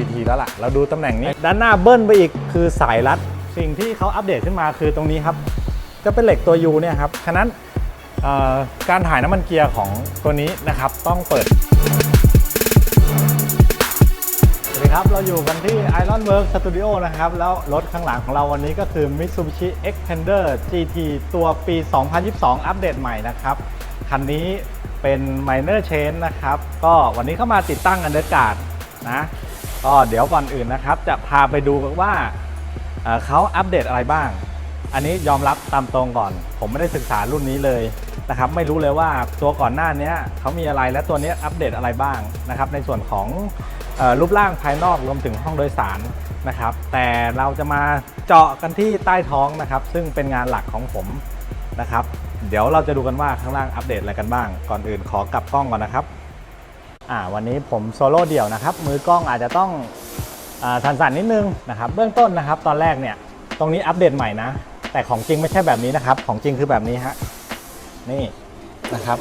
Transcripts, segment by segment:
CVT แล้วล่ะ เราดูตำแหน่งนี้ ด้านหน้าเบิ้ลไปอีกคือสายรัด สิ่งที่เขาอัปเดตขึ้นมาคือตรงนี้ครับ จะเป็นเหล็กตัว U เนี่ยครับ ฉะนั้นเอ่อการถ่ายน้ำมันเกียร์ของตัวนี้นะครับ ต้องเปิด สวัสดีครับ เราอยู่กันที่ Iron Work Studio นะครับ แล้วรถข้างหลังของเราวันนี้ก็คือ Mitsubishi Xpander GT ตัวปี 2022 อัปเดตใหม่นะครับ คันนี้เป็น Minor Change นะครับ ก็วันนี้เข้ามาติดตั้งอันเดอร์การ์ดนะ ก็เดี๋ยวก่อนอื่นนะครับ จะพาไปดูกว่าเขาอัปเดตอะไรบ้าง อันนี้ยอมรับตามตรงก่อน ผมไม่ได้ศึกษารุ่นนี้เลยนะครับ ไม่รู้เลยว่าตัวก่อนหน้านี้เขามีอะไรและตัวนี้อัปเดตอะไรบ้างนะครับ ในส่วนของอรูปร่างภายนอกรวมถึงห้องโดยสารนะครับ แต่เราจะมาเจาะกันที่ใต้ท้องนะครับ ซึ่งเป็นงานหลักของผมนะครับ เดี๋ยวเราจะดูกันว่าข้างล่างอัปเดตอะไรกันบ้าง ก่อนอื่นขอกลับกล้องก่อนนะครับ อ่าวันนี้ผมโซโล่เดี่ยวนะครับ มือกล้องอาจจะต้องอาสั่นๆนิดนึงนะครับ เบื้องต้นนะครับ ตอนแรกเนี่ย ตรงนี้อัปเดตใหม่นะ แต่ของจริงไม่ใช่แบบนี้นะครับ ของจริงคือแบบนี้ฮะ นี่นะครับ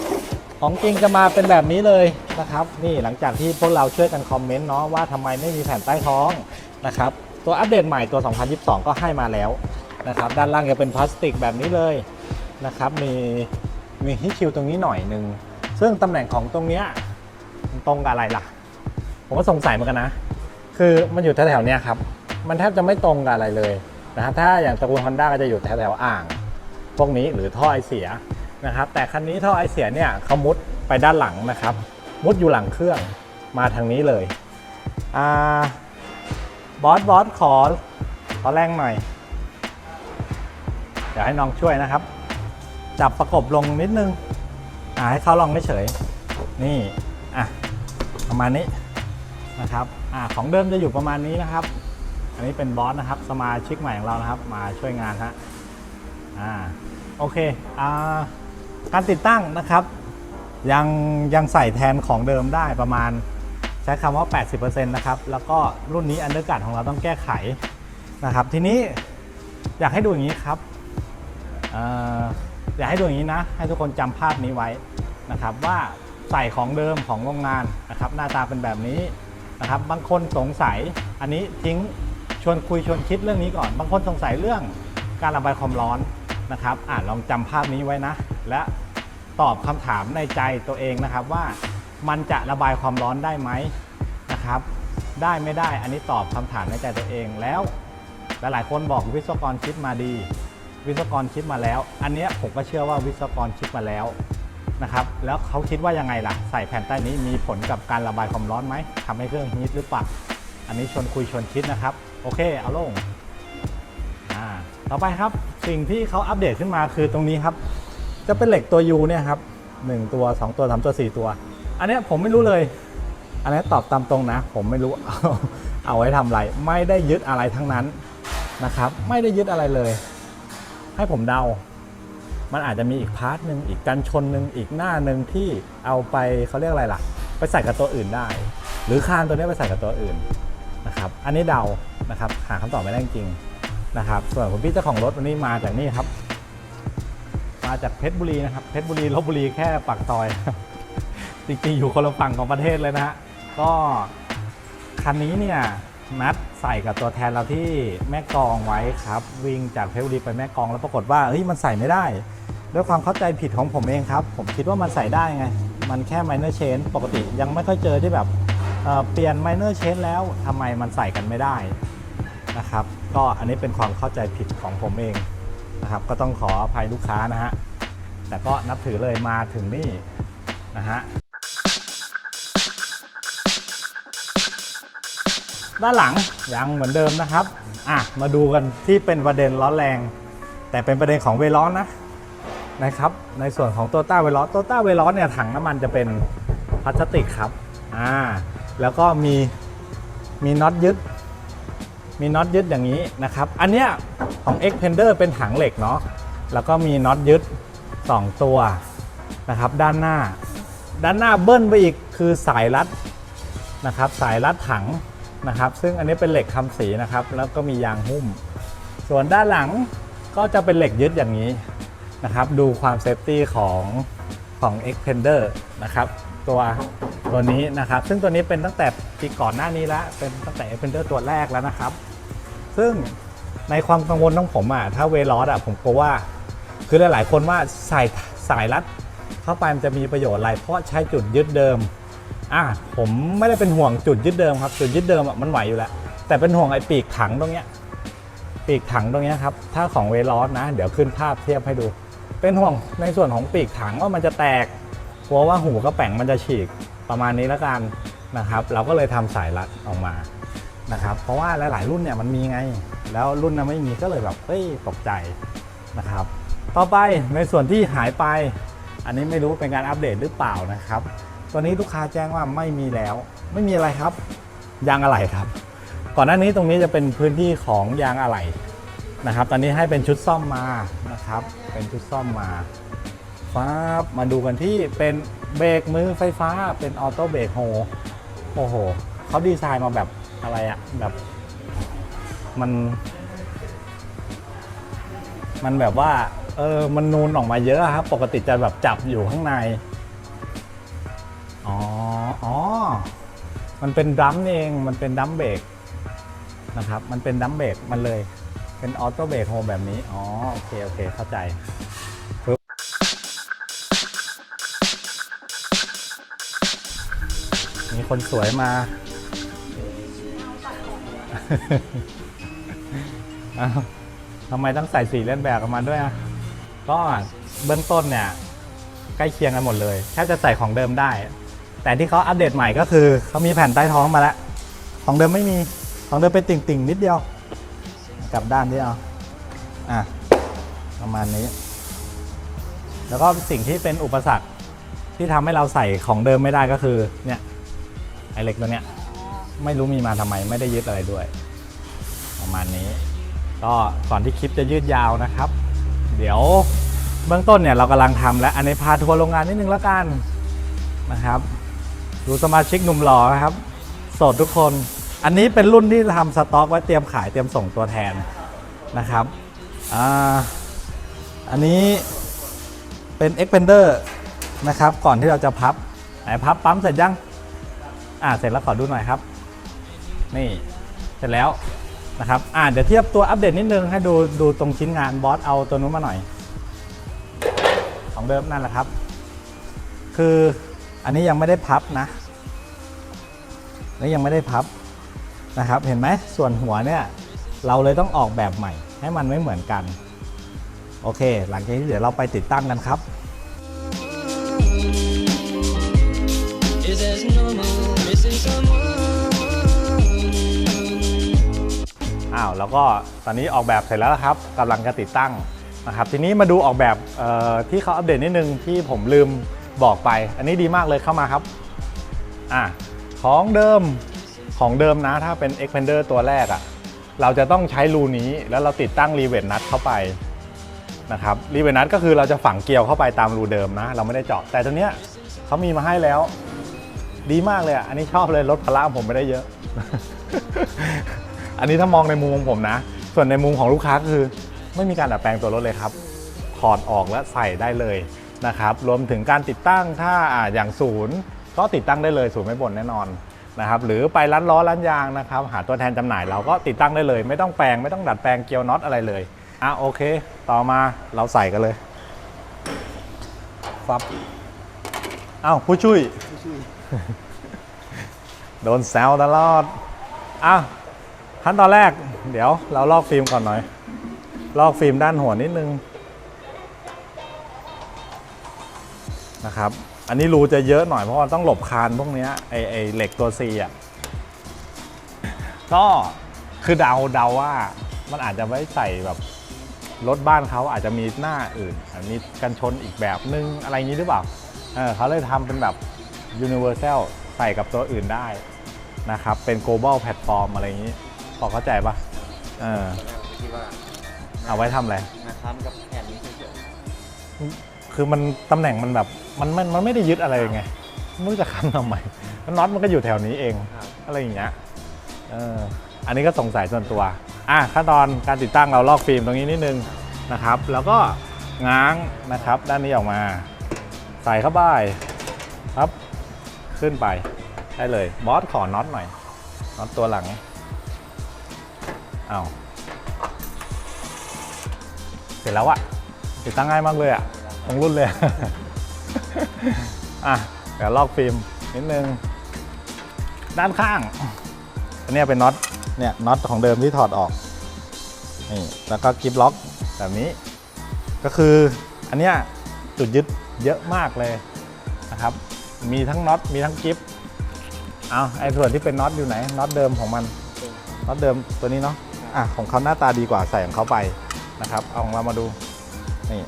ของจริงจะมาเป็นแบบนี้เลยนะครับ นี่หลังจากที่พวกเราช่วยกันคอมเมนต์เนาะว่าทำไมไม่มีแผ่นใต้ท้องนะครับ ตัวอัปเดตใหม่ตัว 2022 ก็ให้มาแล้วนะครับ ด้านล่างจะเป็นพลาสติกแบบนี้เลยนะครับ มีมีฮิชิวตรงนี้หน่อยหนึ่งซึ่งตำแหน่งของตรงเนี้ย ตรงกับอะไรล่ะ ผมก็สงสัยเหมือนกันนะ คือมันอยู่แถวๆเนี้ยครับ มันแทบจะไม่ตรงกับอะไรเลยนะครับ ถ้าอย่างตระกูลฮอนด้าก็จะอยู่แถวๆอ่าง พวกนี้หรือท่อไอเสียนะครับ แต่คันนี้ท่อไอเสียเนี่ยเขามุดไปด้านหลังนะครับ มุดอยู่หลังเครื่องมาทางนี้เลยอ่าบอสบอสขอขอแรงหน่อย เดี๋ยวให้น้องช่วยนะครับ จับประกบลงนิดนึงอ่าให้เขาลองไม่เฉย นี่ อะ ประมาณนี้นะครับอของเดิมจะอยู่ประมาณนี้นะครับ อันนี้เป็นบอสนะครับ สมาชิกใหม่ของเรานะครับ มาช่วยงานฮะอ่าโอเคอ่าการติดตั้งนะครับ ยังยังใส่แทนของเดิมได้ประมาณใช้คำว่า 80%นะครับ แล้วก็รุ่นนี้อันเดอร์การ์ดของเราต้องแก้ไขนะครับ ทีนี้อยากให้ดูอย่างนี้ครับเอ่ออยากให้ดูอย่างนี้นะ ให้ทุกคนจำภาพนี้ไว้นะครับว่า ใส่ของเดิมของโรงงานนะครับหน้าตาเป็นแบบนี้นะครับบางคนสงสัยอันนี้ทิ้งชวนคุยชวนคิดเรื่องนี้ก่อน บางคนสงสัยเรื่องการระบายความร้อนนะครับอ่าลองจำภาพนี้ไว้นะ และตอบคำถามในใจตัวเองนะครับว่ามันจะระบายความร้อนได้ไหมนะครับได้ไม่ได้อันนี้ตอบคำถามในใจตัวเองแล้วหลายๆคนบอกวิศวกรคิดมาดี วิศวกรคิดมาแล้ว อันนี้ผมก็เชื่อว่าวิศวกรคิดมาแล้ว นะครับแล้วเขาคิดว่ายังไงล่ะ ใส่แผ่นใต้นี้มีผลกับการระบายความร้อนไหมทำให้เครื่องฮีทหรือเปล่าอันนี้ชวนคุยชวนคิดนะครับ โอเคเอาลงอ่าต่อไปครับสิ่งที่เขาอัปเดตขึ้นมาคือตรงนี้ครับ จะเป็นเหล็กตัว U เนี่ยครับหนึ่งตัว 2 ตัว 3 ตัว 4 ตัว อันนี้ผมไม่รู้เลย อันนี้ตอบตามตรงนะ ผมไม่รู้เอาเอาไว้ทำอะไรไม่ได้ยึดอะไรทั้งนั้นนะครับ ไม่ได้ยึดอะไรเลย ให้ผมเดา มันอาจจะมีอีกพาร์ทหนึ่งอีกกันชนหนึ่งอีกหน้าหนึ่งที่เอาไปเขาเรียกอะไรล่ะ ไปใส่กับตัวอื่นได้ หรือคานตัวนี้ไปใส่กับตัวอื่นนะครับอันนี้เดานะครับหาคำตอบไม่ได้จริงนะครับส่วนคุณพี่เจ้าของรถวันนี้มาจากนี่ครับ มาจากเพชรบุรีนะครับเพชรบุรีลบบุรีแค่ปากซอย จริงๆอยู่คนละฝั่งของประเทศเลยนะฮะก็คันนี้เนี่ย นัดใส่กับตัวแทนเราที่แม่กองไว้ครับ วิ่งจากเพชรบุรีไปแม่กองแล้วปรากฏว่าเฮ้ยมันใส่ไม่ได้ ด้วยความเข้าใจผิดของผมเองครับ ผมคิดว่ามันใส่ได้ไง มันแค่ minor change ปกติยังไม่ค่อยเจอที่แบบเเปลี่ยน minor change แล้วทำไมมันใส่กันไม่ได้นะครับ ก็อันนี้เป็นความเข้าใจผิดของผมเองนะครับ ก็ต้องขออภัยลูกค้านะฮะแต่ก็นับถือเลยมาถึงนี่นะฮะ ด้านหลังยังเหมือนเดิมนะครับอะมาดูกันที่เป็นประเด็นร้อแรง แต่เป็นประเด็นของเวล้อนะนะครับในส่วนของโตต้าเวล้อโตต้าเวล้อเนี่ยถังน้ำมันจะเป็นพลาสติกครับอ่าแล้วก็มีมีน็อตยึด มีน็อตยึดอย่างนี้นะครับ อันเนี้ยของ x p e n d e r เป็นถังเหล็กเนาะแล้วก็มีน็อตยึด 2 ตัวนะครับด้านหน้า ด้านหน้าเบิ้ลไปอีกคือสายรัดนะครับสายรัดถัง นะครับ ซึ่งอันนี้เป็นเหล็กทำสีนะครับ แล้วก็มียางหุ้ม ส่วนด้านหลังก็จะเป็นเหล็กยึดอย่างนี้นะครับ ดูความเซฟตี้ของของ Expander นะครับ ตัวตัวนี้นะครับ ซึ่งตัวนี้เป็นตั้งแต่ปีก่อนหน้านี้แล้ว เป็นตั้งแต่ a อ p นเดอร์ตัวแรกแล้วนะครับ ซึ่งในความกังวลของผมอะถ้าเวลอสอะผมกลัวว่าคือหลายๆคนว่าใส่สายรัดเข้าไปมันจะมีประโยชน์อะไรเพราะใช้จุดยึดเดิม อะผมไม่ได้เป็นห่วงจุดยึดเดิมครับ จุดยึดเดิมอะมันไหวอยู่แล้ว แต่เป็นห่วงไอ้ปีกถังตรงเนี้ยปีกถังตรงเนี้ยครับ ถ้าของเวลอสนะ เดี๋ยวขึ้นภาพเทียบให้ดู เป็นห่วงในส่วนของปีกถังว่ามันจะแตก กลัวว่าหูกระแป่งมันจะฉีกประมาณนี้แล้วกันนะครับ เราก็เลยทำสายรัดออกมานะครับ เพราะว่าหลาย ๆ รุ่นเนี่ยมันมีไง แล้วรุ่นนั้นไม่มีก็เลยแบบเฮ้ยตกใจนะครับ ต่อไปในส่วนที่หายไป อันนี้ไม่รู้เป็นการอัปเดตหรือเปล่านะครับ ตัวนี้ลูกค้าแจ้งว่าไม่มีแล้ว ไม่มีอะไรครับ ยางอะไหล่ครับ ก่อนหน้านี้ตรงนี้จะเป็นพื้นที่ของยางอะไหล่นะครับ ตอนนี้ให้เป็นชุดซ่อมมานะครับ เป็นชุดซ่อมมาฟ้ามาดูกันที่เป็นเบรกมือไฟฟ้าเป็นออโต้เบรกโฮโอ้โหเขาดีไซน์มาแบบอะไรอะแบบมันมันแบบว่า เออ มันนูนออกมาเยอะครับ ปกติจะแบบจับอยู่ข้างใน อ๋อ มันเป็นดัมเอง มันเป็นดัมเบรกนะครับ มันเป็นดัมเบรกมันเลย เป็นออโต้เบรกโฮมแบบนี้ อ๋อ โอเค โอเค เข้าใจปึ๊บมีคนสวยมาอ้าทำไมต้องใส่สีเล่นแบบออกมาด้วยอะ ก็เบื้องต้นเนี่ย ใกล้เคียงกันหมดเลยแทบจะใส่ของเดิมได้ แต่ที่เขาอัปเดตใหม่ก็คือเขามีแผ่นใต้ท้องมาแล้ว ของเดิมไม่มี ของเดิมเป็นติ่งๆนิดเดียว กลับด้านที่เอาอะประมาณนี้ แล้วก็สิ่งที่เป็นอุปสรรคที่ทำให้เราใส่ของเดิมไม่ได้ก็คือ เนี่ยไอเล็กตัวเนี้ยไม่รู้มีมาทำไมไม่ได้ยึดอะไรด้วย ประมาณนี้ ก็ก่อนที่คลิปจะยืดยาวนะครับ เดี๋ยวเบื้องต้นเนี่ยเรากำลังทำแล้วอันนี้พาทัวร์โรงงานนิดนึงแล้วกันนะครับ ดูสมาชิกหนุ่มหล่อนะครับ สดทุกคน อันนี้เป็นรุ่นที่ทำสต็อกไว้เตรียมขายเตรียมส่งตัวแทนนะครับอ่าอันนี้เป็น Expander นะครับ ก่อนที่เราจะพับไหนพับปั๊มเสร็จยังอ่าเสร็จแล้วขอดูหน่อยครับ นี่เสร็จแล้วนะครับอ่าเดี๋ยวเทียบตัวอัปเดตนิดนึงให้ดูดูตรงชิ้นงานบอสเอาตัวนู้นมาหน่อย ของเดิมนั่นแหละครับ คือ อันนี้ยังไม่ได้พับนะนี่ยังไม่ได้พับนะครับ เห็นไหมส่วนหัวเนี่ยเราเลยต้องออกแบบใหม่ ให้มันไม่เหมือนกัน โอเค หลังจากนี้เดี๋ยวเราไปติดตั้งกันครับอ้าวแล้วก็ตอนนี้ออกแบบเสร็จแล้วครับกำลังจะติดตั้งนะครับ ทีนี้มาดูออกแบบที่เขาอัปเดตนิดนึงที่ผมลืม บอกไป อันนี้ดีมากเลยเข้ามาครับอะของเดิมของเดิมนะถ้าเป็น Expander ตัวแรกอะ่ะเราจะต้องใช้รูนี้แล้วเราติดตั้งรีเวทนัทเข้าไปนะครับรีเวทนัทก็คือเราจะฝังเกลียวเข้าไปตามรูเดิมนะ เราไม่ได้เจาะแต่ตัวเนี้ยเขามีมาให้แล้ว ดีมากเลยอะอันนี้ชอบเลยลดภาระของผมไปได้เยอะ อันนี้ถ้ามองในมุมของผมนะ ส่วนในมุมของลูกค้าคือ ไม่มีการดัดแปลงตัวรถเลยครับถอดออกและใส่ได้เลย นะครับรวมถึงการติดตั้งถ้าอ่าอย่างศูนย์ก็ติดตั้งได้เลยศูนย์ไม่บ่นแน่นอนนะครับหรือไปร้านล้อร้านยางนะครับหาตัวแทนจำหน่ายเราก็ติดตั้งได้เลย ไม่ต้องแปลงไม่ต้องดัดแปลงเกียวน็อตอะไรเลยอะโอเค ต่อมาเราใส่กันเลยฟับเอ้าผู้ช่วยโดนแซวตลอดอ้าวขั้นตอนแรก เดี๋ยวเราลอกฟิล์มก่อนหน่อย ลอกฟิล์มด้านหัวนิดนึง นะครับ อันนี้รูจะเยอะหน่อยเพราะว่าต้องหลบคานพวกเนี้ยไอไอเหล็กตัว C อะก็คือเดาเดาว่ามันอาจจะไว้ใส่แบบรถบ้านเขาอาจจะมีหน้าอื่นอาจมีกันชนอีกแบบนึงอะไรอย่างนี้หรือเปล่าเออเขาเลยทำเป็นแบบ universal ใส่กับตัวอื่นได้นะครับ เป็น global platform อะไรอย่างนี้ พอเข้าใจปะเออคิดว่าเอาไว้ทำอะไรมาค้ำกับแผ่นนี้เฉย คือมันตำแหน่งมันแบบมันมันมันไม่ได้ยึดอะไรไงไม่รู้จะค้ำทำไมแล้วน็อตมันก็อยู่แถวนี้เองๆครับ อะไรอย่างเงี้ยเอออันนี้ก็สงสัยส่วนตัวอะขั้นตอนการติดตั้งเราลอกฟิล์มตรงนี้นิดนึงนะครับ แล้วก็ง้างนะครับ ด้านนี้ออกมาใส่เข้าไปครับ ขึ้นไปได้เลยบอสขอน็อตหน่อยน็อตตัวหลังเอาเสร็จแล้วอะติดตั้งง่ายมากเลยอะ ตรงรุ่นเลย อะเดี๋ยวลอกฟิล์มนิดนึง ด้านข้าง อันนี้เป็นน็อต เนี่ยน็อตของเดิมที่ถอดออก นี่ แล้วก็กิฟล็อกแบบนี้ ก็คืออันเนี้ยจุดยึดเยอะมากเลยนะครับ มีทั้งน็อต มีทั้งกิฟเอาไอ้ส่วนที่เป็นน็อตอยู่ไหน น็อตเดิมของมัน น็อตเดิมตัวนี้เนาะ อะของเขาหน้าตาดีกว่าใส่ของเขาไปนะครับ เอาของเรามาดู นี่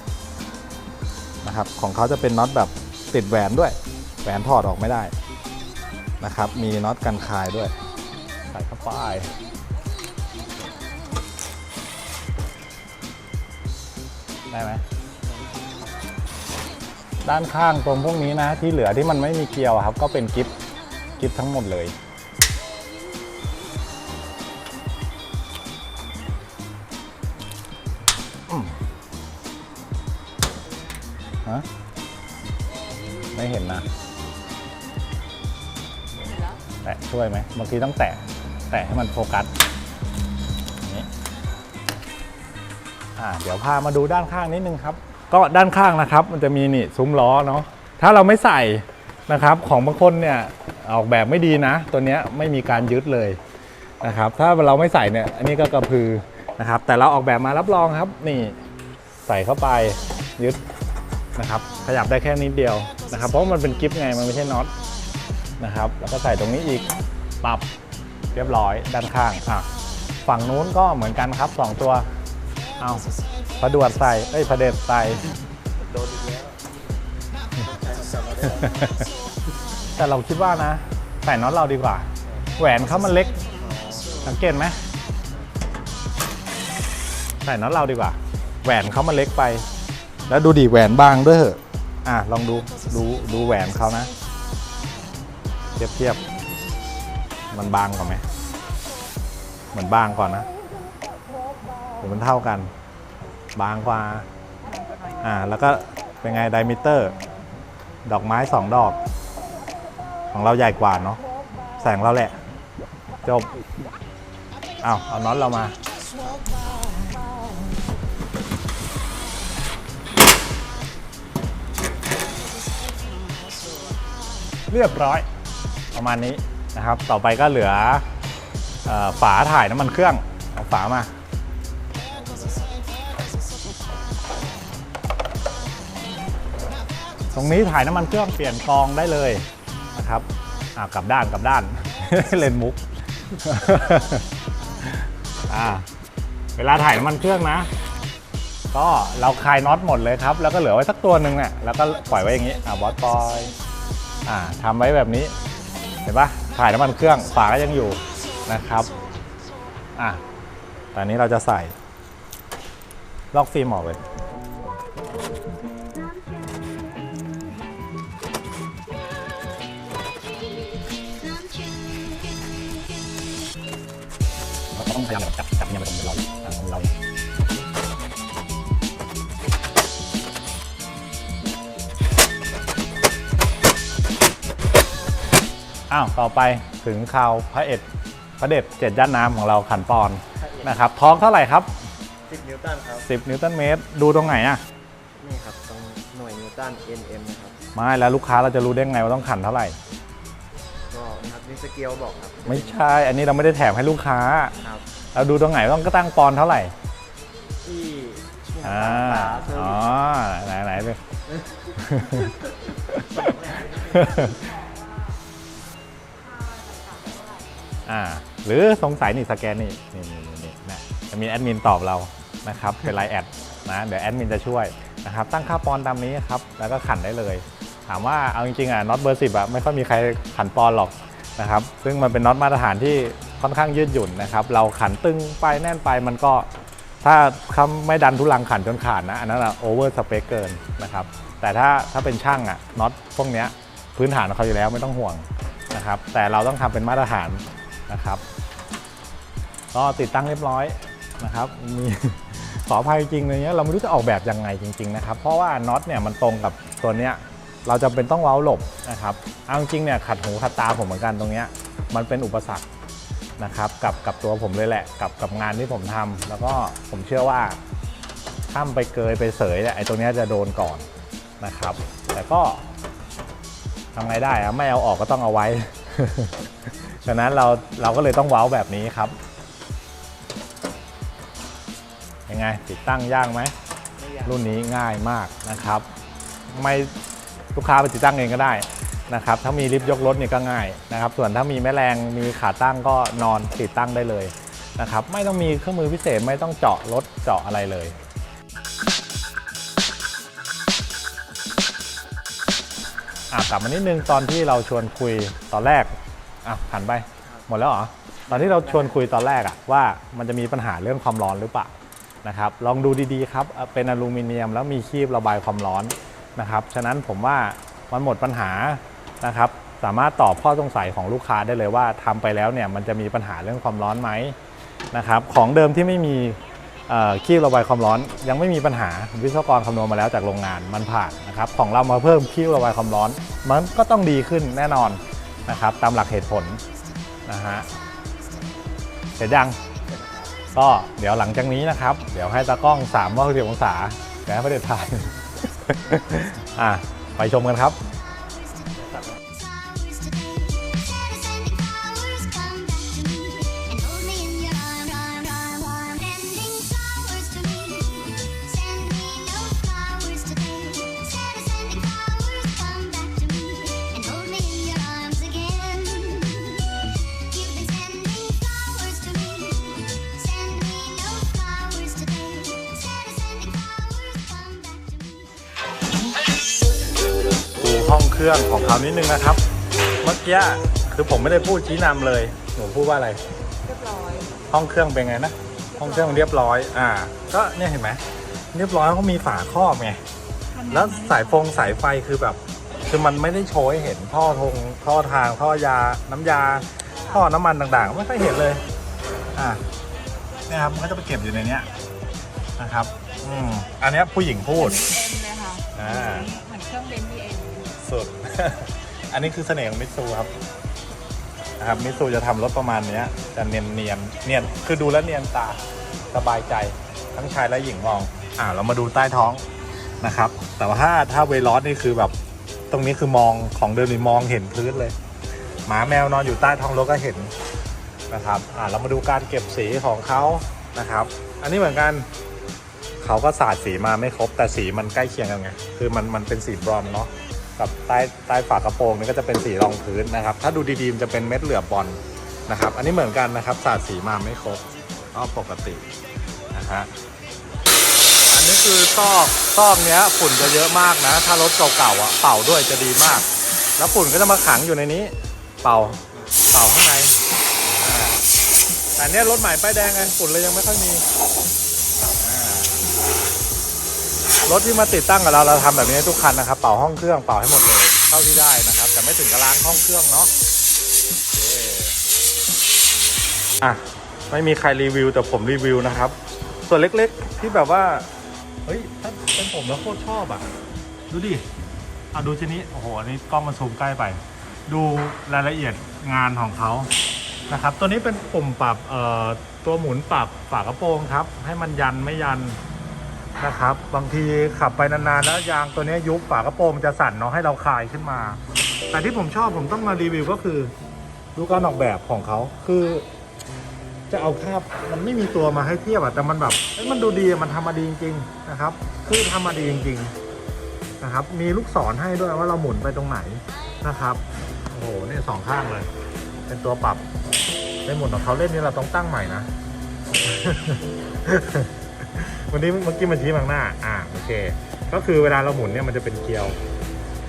นะครับของเขาจะเป็นน็อตแบบติดแหวนด้วยแหวนถอดออกไม่ได้นะครับ มีน็อตกันคายด้วยใส่เข้าไปได้ไหมด้านข้างตรงพวกนี้นะที่เหลือที่มันไม่มีเกลียวครับ ก็เป็นกิฟกิฟทั้งหมดเลย ฮะไม่เห็นนะ แตะช่วยไหมบางทีต้องแตะ แตะให้มันโฟกัสอย่างนี้อ่าเดี๋ยวพามาดูด้านข้างนิดนึงครับ ก็ด้านข้างนะครับ มันจะมีนี่ซุ้มล้อเนาะถ้าเราไม่ใส่นะครับ ของบางคนเนี่ยออกแบบไม่ดีนะ ตัวเนี้ยไม่มีการยึดเลยนะครับ ถ้าเราไม่ใส่เนี่ย อันนี้ก็กระพือนะครับ แต่เราออกแบบมารับรองครับ นี่ใส่เข้าไปยึด นะครับขยับได้แค่นิดเดียวนะครับ เพราะมันเป็นกิฟไงมันไม่ใช่น็อตนะครับ แล้วก็ใส่ตรงนี้อีกปรับเรียบร้อยด้านข้างอะฝั่งนู้นก็เหมือนกันครับ 2 ตัวเอาพระดวดใส่เอ้ยพระเดชใส่โดนอีกแล้วแต่เราคิดว่านะใส่น็อตเราดีกว่า แหวนเขามันเล็ก สังเกตไหมใส่น็อตเราดีกว่า แหวนเขามันเล็กไป แล้วดูดิแหวนบางด้วยเหอะอะลองดูดูดูแหวนเขานะเทียบเทียบมันบางกว่าไหมเหมือนบางก่อนนะหรือมันเท่ากัน บางกว่าอ่าแล้วก็เป็นไงไดมิเตอร์ ดอกไม้สองดอก ของเราใหญ่กว่าเนาะแสงเราแหละ จบ เอาเอาน็อตเรามา เรียบร้อย ประมาณนี้นะครับ ต่อไปก็เหลืออฝาถ่ายน้ำมันเครื่องเอาฝามาตรงนี้ถ่ายน้ำมันเครื่องเปลี่ยนกองได้เลยนะครับกลับด้านกลับด้านเลนมุกเวลาถ่ายน้ำมันเครื่องนะ ก็เราคลายน็อตหมดเลยครับ แล้วก็เหลือไว้สักตัวหนึ่งเนี่ยแล้วก็ปล่อยไว้อย่างนี้อ่าบอสปล่อย อ่าทำไว้แบบนี้ เห็นปะถ่ายน้ำมันเครื่องฝาก็ยังอยู่นะครับอะตอนนี้เราจะใส่ล็อกฟิล์มออกเลยเราต้องพยายามแบบจับจับเนี่ยมันเป็นเราอ่าของเรา อ้าวต่อไปถึงข่าวพระเอ็ดพระเด็ดเจ็ดย่านน้ำของเราขันปอนนะครับท้องเท่าไหร่ครับ สิบนิวตันครับ 10 นิวตันเมตร ดูตรงไหนอะนี่ครับตรงหน่วยนิวตัน nm นะครับ ไม่แล้วลูกค้าเราจะรู้ได้ไงว่าต้องขันเท่าไหร่ ก็นะครับนี่สเกลบอกครับไม่ใช่ อันนี้เราไม่ได้แถมให้ลูกค้า ครับเราดูตรงไหนต้องก็ตั้งปอนเท่าไหร่ที่เนี่ยอ่าฝาเซอร์อ๋อวิสไหนไหนเลย อ่าหรือสงสัยนี่สแกนนี่นี่นี่นี่นี่นะจะมีแอดมินตอบเรานะครับเป็นไลน์แอดนะเดี๋ยวแอดมินจะช่วยนะครับตั้งค่าปอนด์ตามนี้ครับแล้วก็ขันได้เลย ถามว่าเอาจริงๆอะน็อตเบอร์สิบอะไม่ค่อยมีใครขันปอนหรอกนะครับซึ่งมันเป็นน็อตมาตรฐานที่ค่อนข้างยืดหยุ่นนะครับเราขันตึงไปแน่นไปมันก็ถ้าคำไม่ดันทุลังขันจนขาดนะอันนั้นอะโอเวอร์สเปคเกินนะครับแต่ถ้าถ้าเป็นช่างอะน็อตพวกเนี้ยพื้นฐานของเขาอยู่แล้วไม่ต้องห่วงนะครับแต่เราต้องทำเป็นมาตรฐาน นะครับ ก็ติดตั้งเรียบร้อยนะครับ มีขออภัยจริงเลยเนี้ยเราไม่รู้จะออกแบบยังไงจริงๆนะครับ เพราะว่าน็อตเนี่ยมันตรงกับตัวเนี้ยเราจะเป็นต้องเว้าหลบนะครับเอาจริงเนี่ยขัดหูขัดตาผมเหมือนกันตรงเนี้ยมันเป็นอุปสรรคนะครับกับกับตัวผมเลยแหละกับกับงานที่ผมทำแล้วก็ผมเชื่อว่าถ้ามันไปเกยไปเสยเนี่ยไอ้ตรงเนี้ยจะโดนก่อนนะครับ แต่ก็ทำไงได้อะไม่เอาออกก็ต้องเอาไว้ ฉะนั้นเราเราก็เลยต้องเว้าแบบนี้ครับ ยังไงติดตั้งยากไหมไม่ยากรุ่นนี้ง่ายมากนะครับ ไม่ลูกค้าไปติดตั้งเองก็ได้นะครับ ถ้ามีลิฟต์ยกรถเนี่ยก็ง่ายนะครับ ส่วนถ้ามีแม่แรงมีขาตั้งก็นอนติดตั้งได้เลยนะครับ ไม่ต้องมีเครื่องมือพิเศษไม่ต้องเจาะรถเจาะอะไรเลยอะกลับมานิดนึงตอนที่เราชวนคุยตอนแรก อะผ่านไป หมดแล้วเหรอ ตอนที่เราชวนคุยตอนแรกอะว่ามันจะมีปัญหาเรื่องความร้อนหรือเปล่านะครับ ลองดูดีๆครับ เป็นอลูมิเนียมแล้วมีคีบระบายความร้อนนะครับ ฉะนั้นผมว่ามันหมดปัญหานะครับ สามารถตอบข้อสงสัยของลูกค้าได้เลยว่าทำไปแล้วเนี่ยมันจะมีปัญหาเรื่องความร้อนไหมนะครับ ของเดิมที่ไม่มีคีบระบายความร้อนยังไม่มีปัญหาวิศวกรคำนวณมาแล้วจากโรงงานมันผ่านนะครับของเรามาเพิ่มคีบระบายความร้อน มันก็ต้องดีขึ้นแน่นอน นะครับตามหลักเหตุผลนะฮะเสร็จยังก็เดี๋ยวหลังจากนี้นะครับ เดี๋ยวให้ตากล้อง3ามร้อยองศาแกให้ประเด็นถ่าย อะ ไปชมกันครับ รื่องของเขานิดนึงนะครับ เมื่อกี้คือผมไม่ได้พูดชี้นำเลย หนูพูดว่าอะไร เรียบร้อย ห้องเครื่องเป็นไงนะ ห้องเครื่องเรียบร้อย อ่า ก็เนี่ยเห็นไหม เรียบร้อยเขามีฝาครอบไง แล้วสายฟงสายไฟคือแบบ คือมันไม่ได้โชว์ให้เห็นท่อทงท่อทางท่อยา น้ำยา ท่อน้ำมันต่างๆ ไม่ค่อยเห็นเลย อ่าเนี่ยครับมันก็จะไปเก็บอยู่ในเนี้ยนะครับ อืม อันเนี้ยผู้หญิงพูดเอ็มเลยค่ะ อ่า สุดอันนี้คือเสน่ห์ของมิตซูครับนะครับมิตซูจะทำรถประมาณเนี้ยจะเนียนเนียนเนียนคือดูแล้วเนียนตาสบายใจทั้งชายและหญิงมอง อ่าเรามาดูใต้ท้องนะครับ แต่ว่าถ้าถ้าเวลอสนี่คือแบบตรงนี้คือมองของเดิมนี่มองเห็นพื้นเลย หมาแมวนอนอยู่ใต้ท้องรถก็เห็นนะครับ อ่าเรามาดูการเก็บสีของเขานะครับ อันนี้เหมือนกันเขาก็สาดสีมาไม่ครบแต่สีมันใกล้เคียงกันไง คือมันมันเป็นสีบรอนซ์เนาะ กับใต้ใต้ฝากระโปรงนี่ก็จะเป็นสีรองพื้นนะครับ ถ้าดูดีๆมันจะเป็นเม็ดเหลือบบอลนะครับ อันนี้เหมือนกันนะครับสาดสีมาไม่ครบก็ปกตินะฮะอันนี้คือซอกซอกเนี้ยฝุ่นจะเยอะมากนะ ถ้ารถเก่าๆอะเป่าด้วยจะดีมาก แล้วฝุ่นก็จะมาขังอยู่ในนี้ เป่าเป่าข้างในอ่าแต่เนี้ยรถใหม่ป้ายแดงไงฝุ่นเลยยังไม่ค่อยมี รถที่มาติดตั้งกับเราเราทำแบบนี้ทุกคันนะครับ เป่าห้องเครื่องเป่าให้หมดเลยเท่าที่ได้นะครับ แต่ไม่ถึงกับล้างห้องเครื่องเนาะโอเคอะไม่มีใครรีวิวแต่ผมรีวิวนะครับ ส่วนเล็กๆที่แบบว่าเฮ้ยถ้าเป็นผมแล้วโคตรชอบอะ ดูดิอะดูทีนี้โอ้โหอันนี้กล้องมันซูมใกล้ไป ดูรายละเอียดงานของเขานะครับ ตัวนี้เป็นปุ่มปรับเอ่อตัวหมุนปรับฝากระโปรงครับ ให้มันยันไม่ยัน นะครับ บางทีขับไปนานๆแล้วยางตัวนี้ยุบฝากระโปรงจะสั่นเนาะให้เราคลายขึ้นมา แต่ที่ผมชอบผมต้องมารีวิวก็คือดูการออกแบบของเขาคือ จะเอาภาพมันไม่มีตัวมาให้เทียบอะแต่มันแบบเอ้ยมันดูดีอะมันทำมาดีจริงๆนะครับ คือทำมาดีจริงๆนะครับ มีลูกศรให้ด้วยว่าเราหมุนไปตรงไหนนะครับโอ้โหนี่สองข้างเลย เป็นตัวปรับในหมุนของเขาเล่นนี่เราต้องตั้งใหม่นะ วันนี้เมื่อกี้มันชี้มาข้างหน้า อ่าโอเค ก็คือเวลาเราหมุนเนี่ยมันจะเป็นเกลียว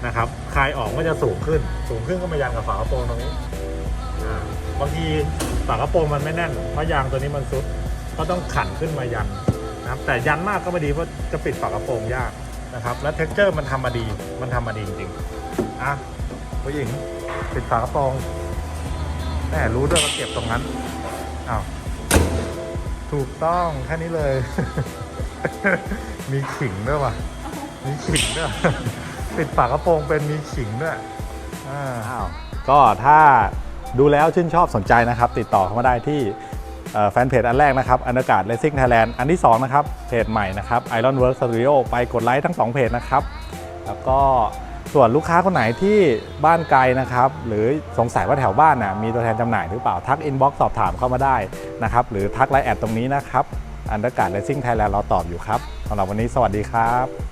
นะครับคลายออกก็จะสูงขึ้น สูงขึ้นก็มายันกับฝากระโปรงตรงนี้อ่าบางทีฝากระโปรงมันไม่แน่นเพราะยางตัวนี้มันซุด ก็ต้องขันขึ้นมายันนะครับ แต่ยันมากก็ไม่ดีเพราะจะปิดฝากระโปรงยากนะครับ และเท็กเจอร์มันทำมาดี มันทำมาดีจริงๆอะผู้หญิงปิดฝากระโปรงแหมรู้ด้วยว่าเก็บตรงนั้นอ้าวถูกต้องแค่นี้เลย มีขิงด้วยว่ะ มีขิงด้วย ปิดฝากระโปรงเป็นมีขิงด้วยอ่า อ้าวก็ถ้าดูแล้วชื่นชอบสนใจนะครับ ติดต่อเข้ามาได้ที่เอ่อแฟนเพจอันแรกนะครับอันอากาศ Racing Thailand อันที่ 2 นะครับ เพจใหม่นะครับ Iron Work Studio ไปกดไลค์ทั้ง 2 เพจนะครับ แล้วก็ส่วนลูกค้าคนไหนที่บ้านไกลนะครับ หรือสงสัยว่าแถวบ้านน่ะมีตัวแทนจำหน่ายหรือเปล่าทักอินบ็อกซ์สอบถามเข้ามาได้นะครับ หรือทักไลน์แอดตรงนี้นะครับ อันอากาศ Racing Thailand เราตอบอยู่ครับสำหรับวันนี้สวัสดีครับ